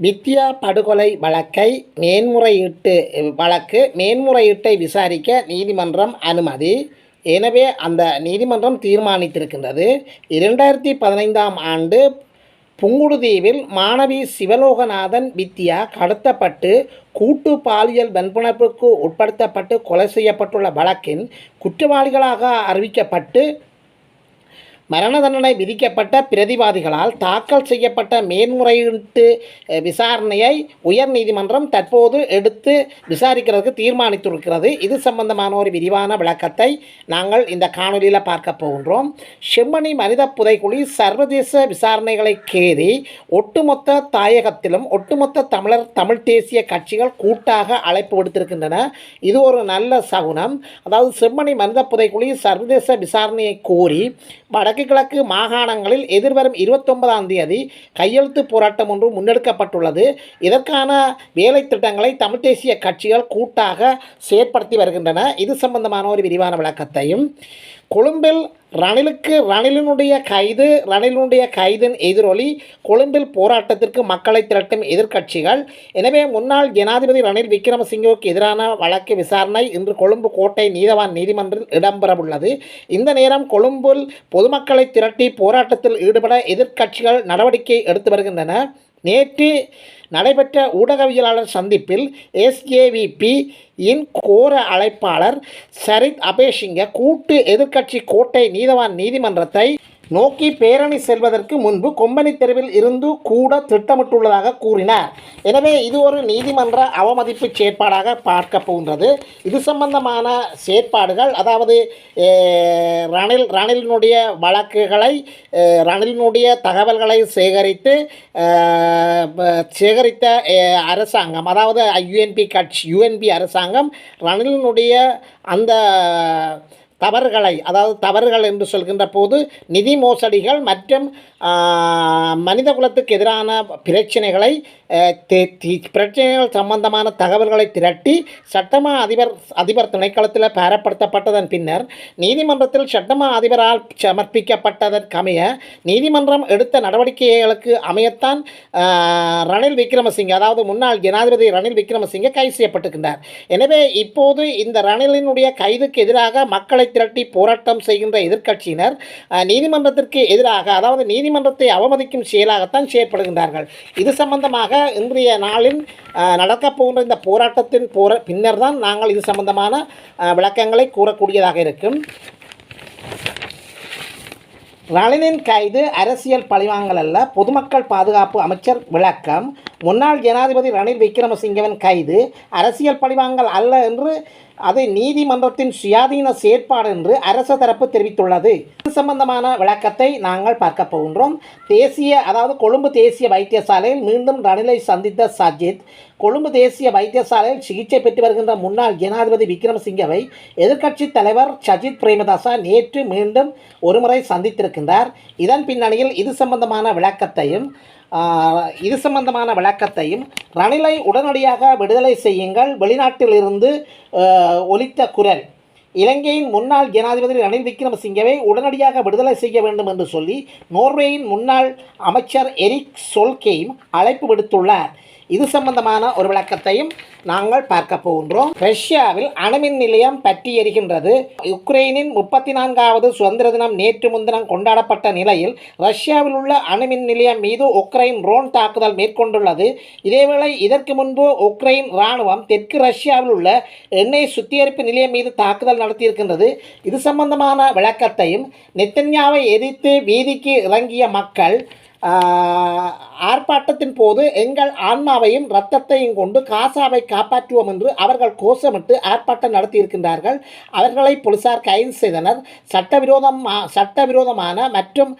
வித்யா படுகொலை வழக்கை மேன்முறையீட்டு வழக்கு மேன்முறையீட்டை விசாரிக்க நீதிமன்றம் அனுமதி. எனவே அந்த நீதிமன்றம் தீர்மானித்திருக்கின்றது. இரண்டாயிரத்தி பதினைந்தாம் ஆண்டு புங்குடுதீவில் மாணவி சிவலோகநாதன் வித்யா கடத்தப்பட்டு கூட்டு பாலியல் வன்புணர்வுக்கு உட்படுத்தப்பட்டு கொலை செய்யப்பட்டுள்ள வழக்கின் குற்றவாளிகளாக அறிவிக்கப்பட்டு மரண தண்டனை விதிக்கப்பட்ட பிரதிவாதிகளால் தாக்கல் செய்யப்பட்ட மேன்முறையீட்டு விசாரணையை விசாரணையை உயர்நீதிமன்றம் தற்போது எடுத்து விசாரிக்கிறதுக்கு தீர்மானித்திருக்கிறது. இது சம்பந்தமான ஒரு விரிவான விளக்கத்தை நாங்கள் இந்த காணொலியில் பார்க்க போகின்றோம். செம்மணி மனித புதைக்குழி சர்வதேச விசாரணைகளை கேறி ஒட்டுமொத்த தாயகத்திலும் ஒட்டுமொத்த தமிழர் தமிழ் தேசிய கட்சிகள் கூட்டாக அழைப்பு விடுத்திருக்கின்றன. இது ஒரு நல்ல சகுனம். அதாவது செம்மணி மனித புதைக்குழி சர்வதேச விசாரணையை கோரி வட வடக்கு கிழக்கு மாகாணங்களில் எதிர்வரும் இருபத்தொன்பதாம் தேதி கையெழுத்து போராட்டம் ஒன்று முன்னெடுக்கப்பட்டுள்ளது. இதற்கான வேலை திட்டங்களை தமிழ் தேசிய கட்சிகள் கூட்டாக செயற்படுத்தி வருகின்றன. இது சம்பந்தமான ஒரு விரிவான விளக்கத்தையும் கொழும்பில் ரணிலுக்கு ரணிலினுடைய கைது ரணிலினுடைய கைதின் எதிரொலி கொழும்பில் போராட்டத்திற்கு மக்களை திரட்டும் எதிர்க்கட்சிகள். எனவே முன்னாள் ஜனாதிபதி ரணில் விக்ரமசிங்கவுக்கு எதிரான வழக்கு விசாரணை இன்று கொழும்பு கோட்டை நீதவான் நீதிமன்றில் இடம்பெறவுள்ளது. இந்த நேரம் கொழும்பில் பொதுமக்களை திரட்டி போராட்டத்தில் ஈடுபட எதிர்க்கட்சிகள் நடவடிக்கை எடுத்து வருகின்றன. நேற்று நடைபெற்ற ஊடகவியலாளர் சந்திப்பில் எஸ்ஏவிபி இன் கோர அழைப்பாளர் சரித் அபேஷிங்க கூட்டு எதிர்க்கட்சி கோட்டை நீதவான் நீதிமன்றத்தை நோக்கி பேரணி செல்வதற்கு முன்பு கொம்பனி தெருவில் இருந்து கூட திட்டமிட்டுள்ளதாக கூறினார். எனவே இது ஒரு நீதிமன்ற அவமதிப்பு செயற்பாடாக பார்க்க போகின்றது. இது சம்பந்தமான செயற்பாடுகள் அதாவது ரணில் ரணிலினுடைய வழக்குகளை ரணிலினுடைய தகவல்களை சேகரித்து சேகரித்த அரசாங்கம் அதாவது யுஎன்பி கட்சி யுஎன்பி அரசாங்கம் ரணிலினுடைய அந்த தவறுகளை அதாவது தவறுகள் என்று சொல்கின்ற போது நிதி மோசடிகள் மற்றும் மனிதகுலத்துக்கு மனித குலத்துக்கு எதிரான பிரச்சனைகளை தி- பிரச்சனைகள் சம்பந்தமான தகவல்களை திரட்டி சட்டமா அதிபர் அதிபர் திணைக்களத்தில் பேரப்படுத்தப்பட்டதன் பின்னர் நீதிமன்றத்தில் சட்டமா அதிபரால் சமர்ப்பிக்கப்பட்டதற்கமைய நீதிமன்றம் எடுத்த நடவடிக்கைகளுக்கு அமையத்தான் ரணில் விக்ரமசிங்கே அதாவது முன்னாள் ஜனாதிபதி ரணில் விக்ரமசிங்கே கைது செய்யப்பட்டிருக்கின்றார். எனவே இப்போது இந்த ரணிலினுடைய கைதுக்கு எதிராக மக்களை திரட்டி போராட்டம் செய்கின்ற எதிர்க்கட்சியினர் நீதிமன்றத்திற்கு எதிராக அதாவது நீதிமன்றத்தை அவமதிக்கும் செயலாகத்தான் செயற்படுகின்றார்கள். இது சம்பந்தமாக இன்றைய நாளில் நடக்கப் போகின்ற இந்த போராட்டத்தின் போர பின்னர் தான் நாங்கள் இது சம்பந்தமான விளக்கங்களை கூறக்கூடியதாக இருக்கும். ரணிலின் கைது அரசியல் பழிவாங்கல் அல்ல பொதுமக்கள் பாதுகாப்பு அமைச்சர் விளக்கம். முன்னாள் ஜனாதிபதி ரணில் விக்ரமசிங்கவன் கைது அரசியல் பழிவாங்கல் அல்ல என்று அதை நீதிமன்றத்தின் சுயாதீன செயற்பாடு என்று அரச தரப்பு தெரிவித்துள்ளது. இது சம்பந்தமான விளக்கத்தை நாங்கள் பார்க்க போகின்றோம். தேசிய அதாவது கொழும்பு தேசிய வைத்தியசாலையில் மீண்டும் ரணிலை சந்தித்த சஜித் கொழும்பு தேசிய வைத்தியசாலையில் சிகிச்சை பெற்று வருகின்ற முன்னாள் ஜனாதிபதி விக்ரமசிங்கவை எதிர்க்கட்சித் தலைவர் சஜித் பிரேமதாசா நேற்று மீண்டும் ஒருமுறை சந்தித்திருக்கின்றார். இதன் பின்னணியில் இது சம்பந்தமான விளக்கத்தையும் இது சம்பந்தமான விளக்கத்தையும் ரணிலை உடனடியாக விடுதலை செய்யுங்கள். வெளிநாட்டிலிருந்து ஒலித்த குரல். இலங்கையின் முன்னாள் ஜனாதிபதி ரணில் விக்ரமசிங்கவை உடனடியாக விடுதலை செய்ய வேண்டும் என்று சொல்லி நோர்வேயின் முன்னாள் அமைச்சர் எரிக் சொல்கெய்ம் அழைப்பு விடுத்துள்ளார். இது சம்பந்தமான ஒரு விளக்கத்தையும் நாங்கள் பார்க்க போகின்றோம். ரஷ்யாவில் அணுமின் நிலையம் பற்றி எரிகின்றது. உக்ரைனின் முப்பத்தி நான்காவது சுதந்திர தினம் நேற்று முன்தினம் கொண்டாடப்பட்ட நிலையில் ரஷ்யாவில் உள்ள அணுமின் நிலையம் மீது உக்ரைன் ட்ரோன் தாக்குதல் மேற்கொண்டுள்ளது. இதேவேளை இதற்கு முன்பு உக்ரைன் இராணுவம் தெற்கு ரஷ்யாவில் உள்ள எண்ணெய் சுத்திகரிப்பு நிலையம் மீது தாக்குதல் நடத்தியிருக்கின்றது. இது சம்பந்தமான விளக்கத்தையும் நெத்தன்யாவை எதிர்த்து வீதிக்கு இறங்கிய மக்கள் ஆர்ப்பாட்டத்தின் போது எங்கள் ஆன்மாவையும் இரத்தத்தையும் கொண்டு காசாவை காப்பாற்றுவோம் என்று அவர்கள் கோஷமிட்டு ஆர்ப்பாட்டம் நடத்தியிருக்கின்றார்கள். அவர்களை போலீசார் கைது செய்தனர். சட்டவிரோதம் சட்டவிரோதமான மற்றும்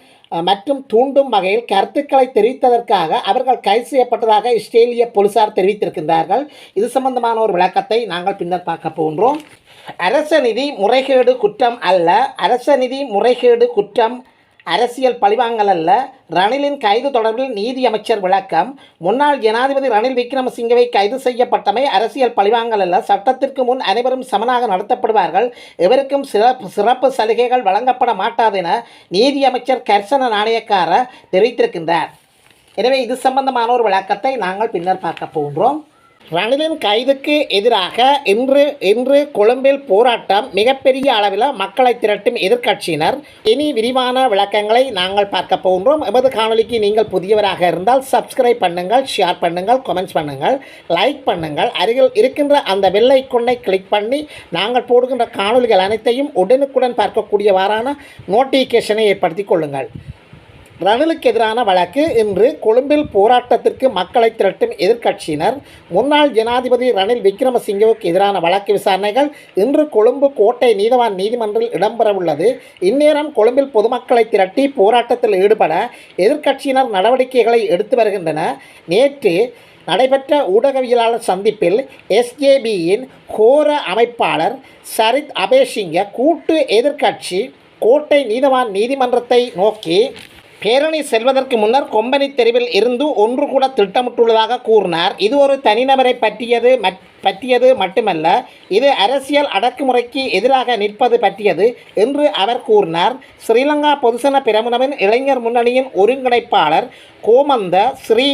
மற்றும் தூண்டும் வகையில் கருத்துக்களை தெரிவித்ததற்காக அவர்கள் கைது செய்யப்பட்டதாக இஸ்ரேலிய போலீசார் தெரிவித்திருக்கின்றார்கள். இது சம்பந்தமான ஒரு விளக்கத்தை நாங்கள் பின்னர் பார்க்க போகின்றோம். அரச நிதி முறைகேடு குற்றம் அல்ல. அரச நிதி முறைகேடு குற்றம் அரசியல் பழிவாங்கல் அல்ல ரணிலின் கைது தொடர்பில் நீதி அமைச்சர் விளக்கம். முன்னாள் ஜனாதிபதி ரணில் விக்ரமசிங்கவை கைது செய்யப்பட்டமை அரசியல் பழிவாங்கல் அல்ல சட்டத்திற்கு முன் அனைவரும் சமனாக நடத்தப்படுவார்கள். எவருக்கும் சிறப்பு சிறப்பு சலுகைகள் வழங்கப்பட மாட்டாது என நீதி அமைச்சர் கர்சன நாணயக்கார தெரிவித்திருக்கின்றார். எனவே இது சம்பந்தமான ஒரு விளக்கத்தை நாங்கள் பின்னர் பார்க்க போகின்றோம். ரணிலின் கைதுக்கு எதிராக இன்று இன்று கொழும்பில் போராட்டம் மிகப்பெரிய அளவில் மக்களை திரட்டும் எதிர்க்கட்சியினர். இனி விரிவான விளக்கங்களை நாங்கள் பார்க்க போகின்றோம். எமது காணொலிக்கு நீங்கள் புதியவராக இருந்தால் சப்ஸ்கிரைப் பண்ணுங்கள் ஷேர் பண்ணுங்கள் கமெண்ட்ஸ் பண்ணுங்கள் லைக் பண்ணுங்கள். அருகில் இருக்கின்ற அந்த வெள்ளை கொண்டை கிளிக் பண்ணி நாங்கள் போடுகின்ற காணொலிகள் அனைத்தையும் உடனுக்குடன் பார்க்கக்கூடியவாறான நோட்டிஃபிகேஷனை ஏற்படுத்திக் கொள்ளுங்கள். ரணிலுக்கு எதிரான வழக்கு இன்று கொழும்பில் போராட்டத்திற்கு மக்களை திரட்டும் எதிர்க்கட்சியினர். முன்னாள் ஜனாதிபதி ரணில் விக்ரமசிங்கவுக்கு எதிரான வழக்கு விசாரணைகள் இன்று கொழும்பு கோட்டை நீதவான் நீதிமன்றில் இடம்பெறவுள்ளது இந்நேரம் கொழும்பில் பொதுமக்களை திரட்டி போராட்டத்தில் ஈடுபட எதிர்க்கட்சியினர் நடவடிக்கைகளை எடுத்து வருகின்றன நேற்று நடைபெற்ற ஊடகவியலாளர் சந்திப்பில் எஸ்ஜேபியின் கோர அமைப்பாளர் சரித் அபேசிங்க கூட்டு எதிர்க்கட்சி கோட்டை நீதவான் நீதிமன்றத்தை நோக்கி பேரணி செல்வதற்கு முன்னர் கொம்பனி தெருவில் இருந்து ஒன்று கூட திட்டமிட்டுள்ளதாக கூறினார். இது ஒரு தனிநபரை பற்றியது பற்றியது மட்டுமல்ல இது அரசியல் அடக்குமுறைக்கு எதிராக நிற்பது பற்றியது என்று அவர் கூறினார். ஸ்ரீலங்கா பொதுசன பிரமுனவின் இளைஞர் முன்னணியின் ஒருங்கிணைப்பாளர் கோமந்த ஸ்ரீ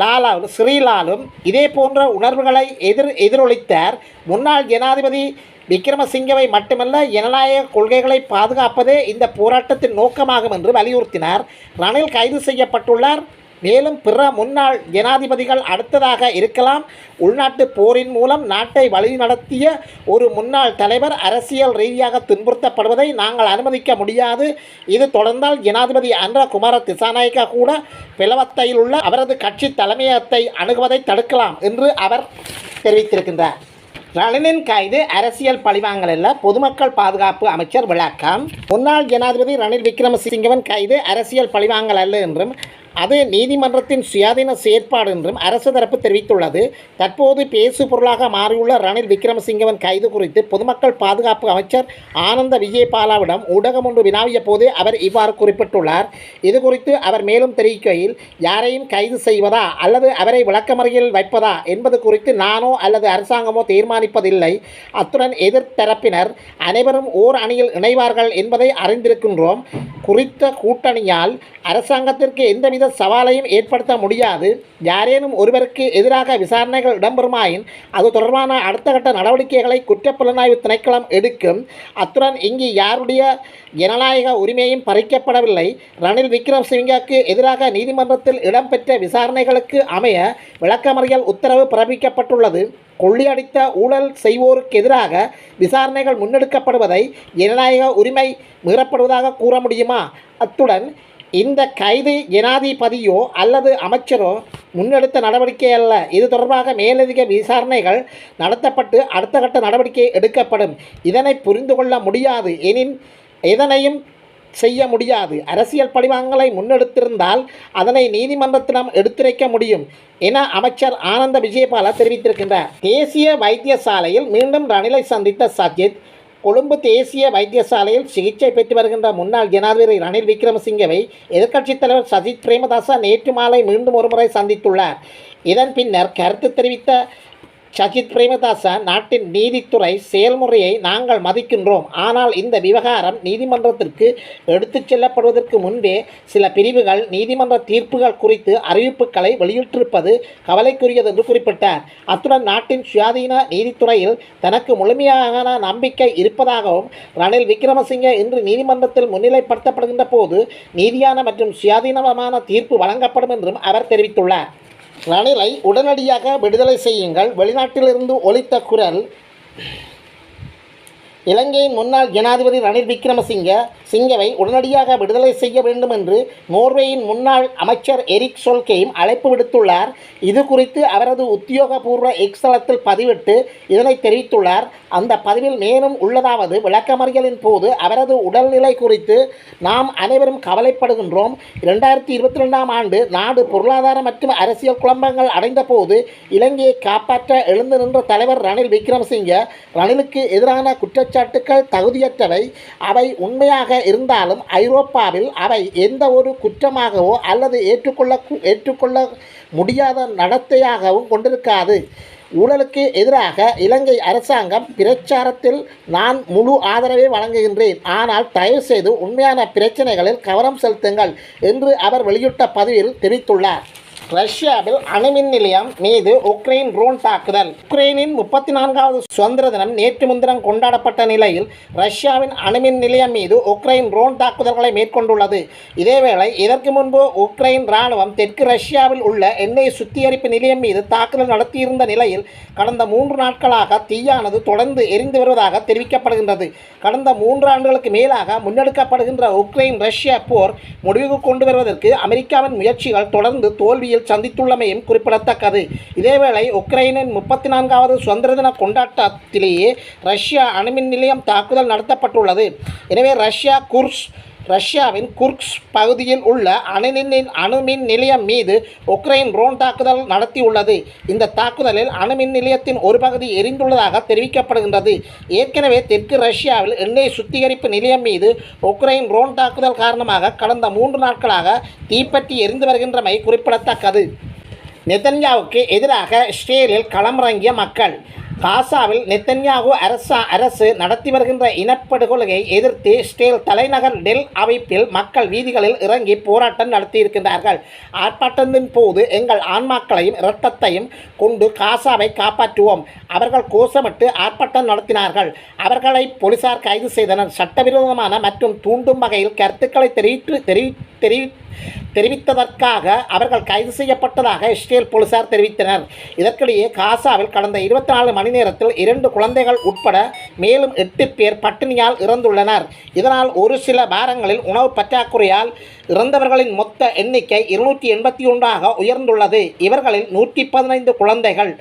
லாலா ஸ்ரீலாலும் இதே போன்ற உணர்வுகளை எதிர் எதிரொலித்தார். முன்னாள் ஜனாதிபதி விக்ரமசிங்கவை மட்டுமல்ல ஜனநாயக கொள்கைகளை பாதுகாப்பதே இந்த போராட்டத்தின் நோக்கமாகும் என்று வலியுறுத்தினார். ரணில் கைது செய்யப்பட்டுள்ளார். மேலும் பிற முன்னாள் ஜனாதிபதிகள் அடுத்ததாக இருக்கலாம். உள்நாட்டு போரின் மூலம் நாட்டை வழிநடத்திய ஒரு முன்னாள் தலைவர் அரசியல் ரீதியாக துன்புறுத்தப்படுவதை நாங்கள் அனுமதிக்க முடியாது. இது தொடர்ந்தால் ஜனாதிபதி அன்ற குமார திசாநாயக்கா கூட பிளவத்தையில் உள்ள அவரது கட்சி தலைமையகத்தை அணுகுவதை தடுக்கலாம் என்று அவர் தெரிவித்திருக்கின்றார். ரணிலின் கைது அரசியல் பழிவாங்கல் அல்ல பொதுமக்கள் பாதுகாப்பு அமைச்சர் விளக்கம். முன்னாள் ஜனாதிபதி ரணில் விக்ரமசிங்கவன் கைது அரசியல் பழிவாங்கல் அல்ல என்றும் அது நீதிமன்றத்தின் சுயாதீன செயற்பாடு என்றும் அரசு தரப்பு தெரிவித்துள்ளது. தற்போது பேசு பொருளாக மாறியுள்ள ரணில் விக்ரமசிங்கவன் கைது குறித்து பொதுமக்கள் பாதுகாப்பு அமைச்சர் ஆனந்த விஜயபாலாவிடம் ஊடகம் ஒன்று வினாவிய போது அவர் இவ்வாறு குறிப்பிட்டுள்ளார். இது குறித்து அவர் மேலும் தெரிவிக்கையில் யாரையும் கைது செய்வதா? அல்லது அவரை விளக்கமறையில் வைப்பதா? என்பது குறித்து நானோ அல்லது அரசாங்கமோ தீர்மானிப்பதில்லை. அத்துடன் எதிர்த்தரப்பினர் அனைவரும் ஓர் அணியில் இணைவார்கள் என்பதை அறிந்திருக்கின்றோம். குறித்த கூட்டணியால் அரசாங்கத்திற்கு எந்தவித சவாலையும் ஏற்படுத்த முடியாது. யாரேனும் ஒருவருக்கு எதிராக விசாரணைகள் இடம்பெறுமாயின் அது தொடர்பான அடுத்த கட்ட நடவடிக்கைகளை குற்றப்புலனாய்வு திணைக்களம் எடுக்கும். அத்துடன் இங்கு யாருடைய ஜனநாயக உரிமையும் பறிக்கப்படவில்லை. ரணில் விக்ரம் சிங்காக்கு எதிராக நீதிமன்றத்தில் இடம்பெற்ற விசாரணைகளுக்கு அமைய விளக்கமறியல் உத்தரவு பிறப்பிக்கப்பட்டுள்ளது. கொள்ளையடித்த ஊழல் செய்வோருக்கு எதிராக விசாரணைகள் முன்னெடுக்கப்படுவதை ஜனநாயக உரிமை மீறப்படுவதாக கூற முடியுமா? அத்துடன் இந்த கைது ஜனாதிபதியோ அல்லது அமைச்சரோ முன்னெடுத்த நடவடிக்கை அல்ல. இது தொடர்பாக மேலதிக விசாரணைகள் நடத்தப்பட்டு அடுத்த கட்ட நடவடிக்கை எடுக்கப்படும். இதனை புரிந்து கொள்ள முடியாது. எனின் எதனையும் செய்ய முடியாது. அரசியல் படிவங்களை முன்னெடுத்திருந்தால் அதனை நீதிமன்றத்திடம் எடுத்துரைக்க முடியும் என அமைச்சர் ஆனந்த விஜயபால தெரிவித்திருக்கின்றார். தேசிய வைத்தியசாலையில் மீண்டும் ரணிலை சந்தித்த சஜித் கொழும்பு தேசிய வைத்தியசாலையில் சிகிச்சை பெற்று வருகின்ற முன்னாள் ஜனாதிபதி ரணில் விக்ரமசிங்கவை எதிர்க்கட்சித் தலைவர் சஜித் பிரேமதாசா நேற்று மாலை மீண்டும் ஒருமுறை சந்தித்துள்ளார். இதன் பின்னர் கருத்து தெரிவித்த சஜித் பிரேமதாச நாட்டின் நீதித்துறை செயல்முறையை நாங்கள் மதிக்கின்றோம். ஆனால் இந்த விவகாரம் நீதிமன்றத்திற்கு எடுத்துச் செல்லப்படுவதற்கு முன்பே சில பிரிவுகள் நீதிமன்ற தீர்ப்புகள் குறித்து அறிவிப்புகளை வெளியிட்டிருப்பது கவலைக்குரியது என்று குறிப்பிட்டார். அத்துடன் நாட்டின் சுயாதீன நீதித்துறையில் தனக்கு முழுமையான நம்பிக்கை இருப்பதாகவும் ரணில் விக்ரமசிங்கே இன்று நீதிமன்றத்தில் முன்னிலைப்படுத்தப்படுகின்ற போது நீதியான மற்றும் சுயாதீனமான தீர்ப்பு வழங்கப்படும் என்றும் அவர் தெரிவித்துள்ளார். ரணிலை உடனடியாக விடுதலை செய்யுங்கள். வெளிநாட்டிலிருந்து ஒலித்த குரல். இலங்கையின் முன்னாள் ஜனாதிபதி ரணில் விக்ரமசிங்க சிங்கவை உடனடியாக விடுதலை செய்ய வேண்டும் என்று நோர்வேயின் முன்னாள் அமைச்சர் எரிக் சொல்கேயும் அழைப்பு விடுத்துள்ளார். இது குறித்து அவரது உத்தியோகபூர்வ எக்ஸ்தலத்தில் பதிவிட்டு இதனை தெரிவித்துள்ளார். அந்த பதிவில் மேலும் உள்ளதாவது விளக்கமறியலின் போது அவரது உடல்நிலை குறித்து நாம் அனைவரும் கவலைப்படுகின்றோம். இரண்டாயிரத்தி இருபத்தி ரெண்டாம் ஆண்டு நாடு பொருளாதார மற்றும் அரசியல் குழம்பங்கள் அடைந்த போது இலங்கையை காப்பாற்ற எழுந்து நின்ற தலைவர் ரணில் விக்ரமசிங்க ரணிலுக்கு எதிரான குற்றச்சாட்டுக்கள் தகுதியற்றவை அவை உண்மையாக இருந்தாலும் ஐரோப்பாவில் அவை எந்த ஒரு குற்றமாகவோ அல்லது ஏற்றுக்கொள்ள ஏற்றுக்கொள்ள முடியாத நடத்தையாகவும் கொண்டிருக்காது. ஊழலுக்கு எதிராக இலங்கை அரசாங்கம் பிரச்சாரத்தில் நான் முழு ஆதரவை வழங்குகின்றேன். ஆனால் தயவுசெய்து உண்மையான பிரச்சனைகளில் கவனம் செலுத்துங்கள் என்று அவர் வெளியிட்ட பதிவில் தெரிவித்துள்ளார். ரஷ்யாவில் அணுமின் நிலையம் மீது உக்ரைன் ட்ரோன் தாக்குதல். உக்ரைனின் முப்பத்தி நான்காவது சுதந்திர தினம் நேற்று முன்தினம் கொண்டாடப்பட்ட நிலையில் ரஷ்யாவின் அணுமின் நிலையம் மீது உக்ரைன் ட்ரோன் தாக்குதல்களை மேற்கொண்டுள்ளது. இதேவேளை இதற்கு முன்பு உக்ரைன் இராணுவம் தெற்கு ரஷ்யாவில் உள்ள எண்ணெய் சுத்திகரிப்பு நிலையம் மீது தாக்குதல் நடத்தியிருந்த நிலையில் கடந்த மூன்று நாட்களாக தீயானது தொடர்ந்து எரிந்து வருவதாக தெரிவிக்கப்படுகின்றது. கடந்த மூன்று ஆண்டுகளுக்கு மேலாக முன்னெடுக்கப்படுகின்ற உக்ரைன் ரஷ்யா போர் முடிவுக்கு கொண்டு வருவதற்கு அமெரிக்காவின் முயற்சிகள் தொடர்ந்து தோல்வியில் சந்தித்துள்ளமையும் குறிப்பிடத்தக்கது. இதேவேளை உக்ரைனின் முப்பத்தி நான்காவது சுதந்திர தின கொண்டாட்டத்திலேயே ரஷ்யா அணுமின் நிலையம் தாக்குதல் நடத்தப்பட்டுள்ளது. எனவே ரஷ்யா குர்ஸ் ரஷ்யாவின் குர்க்ஸ் பகுதியில் உள்ள அணுமின் அணுமின் நிலையம் மீது உக்ரைன் ட்ரோன் தாக்குதல் நடத்தியுள்ளது. இந்த தாக்குதலில் அணுமின் நிலையத்தின் ஒரு பகுதி எரிந்துள்ளதாக தெரிவிக்கப்படுகின்றது. ஏற்கனவே தெற்கு ரஷ்யாவில் எண்ணெய் சுத்திகரிப்பு நிலையம் மீது உக்ரைன் ட்ரோன் தாக்குதல் காரணமாக கடந்த மூன்று நாட்களாக தீப்பற்றி எரிந்து வருகின்றமை குறிப்பிடத்தக்கது. நெதன்யாவுக்கு எதிராக இஸ்ரேலில் களமிறங்கிய மக்கள் காசாவில் நெத்தன்யாகு அரசா அரசு நடத்தி வருகின்ற இனப்படுகொலையை எதிர்த்து ஸ்டேல் தலைநகர் டெல் அமைப்பில் மக்கள் வீதிகளில் இறங்கி போராட்டம் நடத்தியிருக்கின்றார்கள். ஆர்ப்பாட்டத்தின் போது எங்கள் ஆன்மாக்களையும் இரத்தத்தையும் கொண்டு காசாவை காப்பாற்றுவோம். அவர்கள் கோஷமிட்டு ஆர்ப்பாட்டம் நடத்தினார்கள். அவர்களை போலீசார் கைது செய்தனர். சட்டவிரோதமான மற்றும் தூண்டும் வகையில் கருத்துக்களை தெரிவித்து தெரிவி தெரிவி தெரிவித்ததற்காக அவர்கள் கைது செய்யப்பட்டதாக இஸ்ரேல் போலீசார் தெரிவித்தனர். இதற்கிடையே காசாவில் கடந்த இருபத்தி நாலு மணி நேரத்தில் இரண்டு குழந்தைகள் உட்பட மேலும் எட்டு பேர் பட்டினியால் இறந்துள்ளனர். இதனால் ஒரு சில வாரங்களில் உணவு பற்றாக்குறையால் இறந்தவர்களின் மொத்த எண்ணிக்கை இருநூற்றி எண்பத்தி ஒன்றாக உயர்ந்துள்ளது. இவர்களில் நூற்றி பதினைந்து குழந்தைகள்.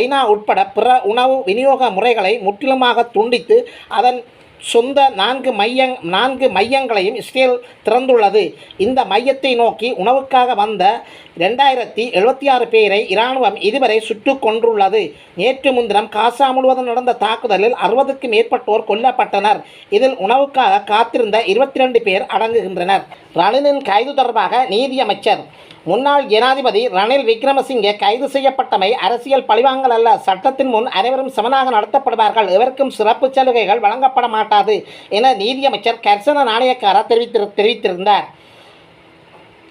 ஐநா உட்பட பிற உணவு விநியோக முறைகளை முற்றிலுமாக துண்டித்து அதன் சொந்த நான்கு மையங் நான்கு மையங்களையும் இஸ்ரேல் திறந்துள்ளது. இந்த மையத்தை நோக்கி உணவுக்காக வந்த ரெண்டாயிரத்தி எழுபத்தி ஆறு பேரை இராணுவம் இதுவரை சுட்டு கொன்றுள்ளது. நேற்று முன்தினம் காசா முழுவதும் நடந்த தாக்குதலில் அறுபதுக்கு மேற்பட்டோர் கொல்லப்பட்டனர். இதில் உணவுக்காக காத்திருந்த இருபத்தி ரெண்டு பேர் அடங்குகின்றனர். ரணிலின் கைது தொடர்பாக நீதியமைச்சர் முன்னாள் ஜனாதிபதி ரணில் விக்ரமசிங்கே கைது செய்யப்பட்டமை அரசியல் பழிவாங்கல் அல்ல. சட்டத்தின் முன் அனைவரும் சமனாக நடத்தப்படுவார்கள். எவருக்கும் சிறப்பு சலுகைகள் வழங்கப்பட மாட்டாது என நீதியமைச்சர் கர்சன நாணயக்கார தெரிவித்திரு தெரிவித்திருந்தார்.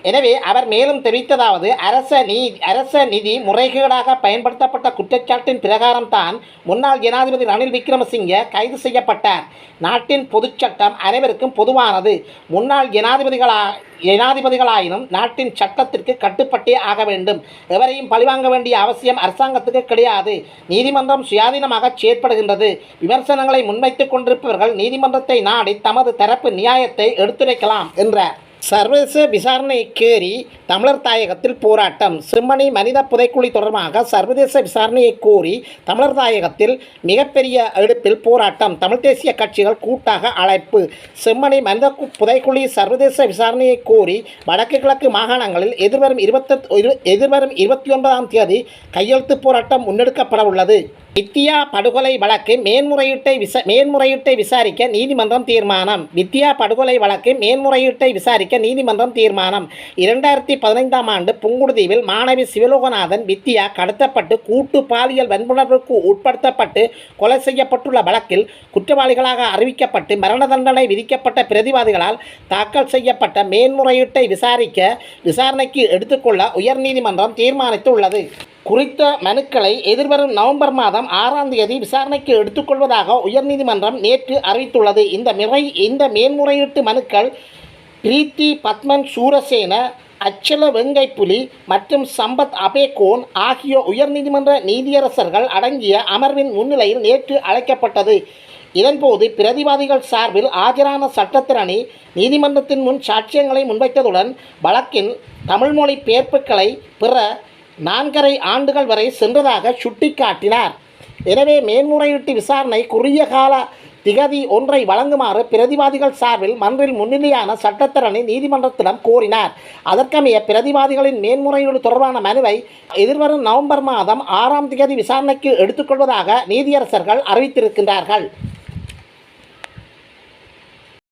எனவே அவர் மேலும் தெரிவித்ததாவது அரச நீ அரச நிதி முறைகேடாக பயன்படுத்தப்பட்ட குற்றச்சாட்டின் பிரகாரம்தான் முன்னாள் ஜனாதிபதி ரணில் விக்ரமசிங்கே கைது செய்யப்பட்டார். நாட்டின் பொதுச் சட்டம் அனைவருக்கும் பொதுவானது. முன்னாள் ஜனாதிபதிகளா ஜனாதிபதிகளாயினும் நாட்டின் சட்டத்திற்கு கட்டுப்பட்டே ஆக வேண்டும். எவரையும் பழிவாங்க வேண்டிய அவசியம் அரசாங்கத்துக்கு கிடையாது. நீதிமன்றம் சுயாதீனமாக செயற்படுகின்றது. விமர்சனங்களை முன்வைத்துக் கொண்டிருப்பவர்கள் நீதிமன்றத்தை நாடி தமது தரப்பு நியாயத்தை எடுத்துரைக்கலாம் என்றார். சர்வதேச விசாரணை கேரி தமிழர் தாயகத்தில் போராட்டம். செம்மணி மனித புதைக்குழி தொடர்பாக சர்வதேச விசாரணையை கோரி தமிழர் தாயகத்தில் மிகப்பெரிய எடுப்பில் போராட்டம். தமிழ் தேசிய கட்சிகள் கூட்டாக அழைப்பு. செம்மணி மனித புதைக்குழி சர்வதேச விசாரணையை கோரி வடக்கு கிழக்கு மாகாணங்களில் எதிர்வரும் இருபத்தி எதிர்வரும் இருபத்தி ஒன்பதாம் தேதி கையெழுத்து போராட்டம் முன்னெடுக்கப்பட உள்ளது. வித்தியா படுகொலை வழக்கு மேன்முறையீட்டை விசா மேன்முறையீட்டை விசாரிக்க நீதிமன்றம் தீர்மானம். வித்தியா படுகொலை வழக்கு மேன்முறையீட்டை விசாரிக்க நீதிமன்றம் தீர்மானம். இரண்டாயிரத்தி பதினைந்தாம் ஆண்டு புங்குடுதீவில் மாணவி சிவலோகநாதன் வித்தியா கடத்தப்பட்டு கூட்டு பாலியல் வன்புணர்வுக்கு உட்படுத்தப்பட்டு கொலை செய்யப்பட்டுள்ள வழக்கில் குற்றவாளிகளாக அறிவிக்கப்பட்டு மரண தண்டனை விதிக்கப்பட்ட பிரதிவாதிகளால் தாக்கல் செய்யப்பட்ட மேன்முறையீட்டை விசாரிக்க விசாரணைக்கு எடுத்துக்கொள்ள உயர்நீதிமன்றம் தீர்மானித்துள்ளது. குறித்த மனுக்களை எதிர்வரும் நவம்பர் மாதம் ஆறாம் தேதி விசாரணைக்கு எடுத்துக்கொள்வதாக உயர்நீதிமன்றம் நேற்று அறிவித்துள்ளது. இந்த முறை இந்த மேன்முறையீட்டு மனுக்கள் பிரீத்தி பத்மன் சூரசேன அச்சல வெங்கைப்புலி மற்றும் சம்பத் அபேகோன் ஆகிய உயர்நீதிமன்ற நீதியரசர்கள் அடங்கிய அமர்வின் முன்னிலையில் நேற்று அழைக்கப்பட்டது. இதன்போது பிரதிவாதிகள் சார்பில் ஆஜரான சட்டத்திரணி நீதிமன்றத்தின் முன் சாட்சியங்களை முன்வைத்ததுடன் வழக்கின் தமிழ்மொழி பேர்ப்புகளை பிற நான்கரை ஆண்டுகள் வரை சென்றதாக சுட்டிக்காட்டினார். எனவே மேன்முறையீட்டு விசாரணை குறுகிய கால திகதி ஒன்றை வழங்குமாறு பிரதிவாதிகள் சார்பில் மன்றில் முன்னிலையான சட்டத்தரணி நீதிமன்றத்திடம் கோரினார். அதற்கமைய பிரதிவாதிகளின் மேன்முறையீடு தொடர்பான மனுவை எதிர்வரும் நவம்பர் மாதம் ஆறாம் திகதி விசாரணைக்கு எடுத்துக்கொள்வதாக நீதியரசர்கள் அறிவித்திருக்கின்றார்கள்.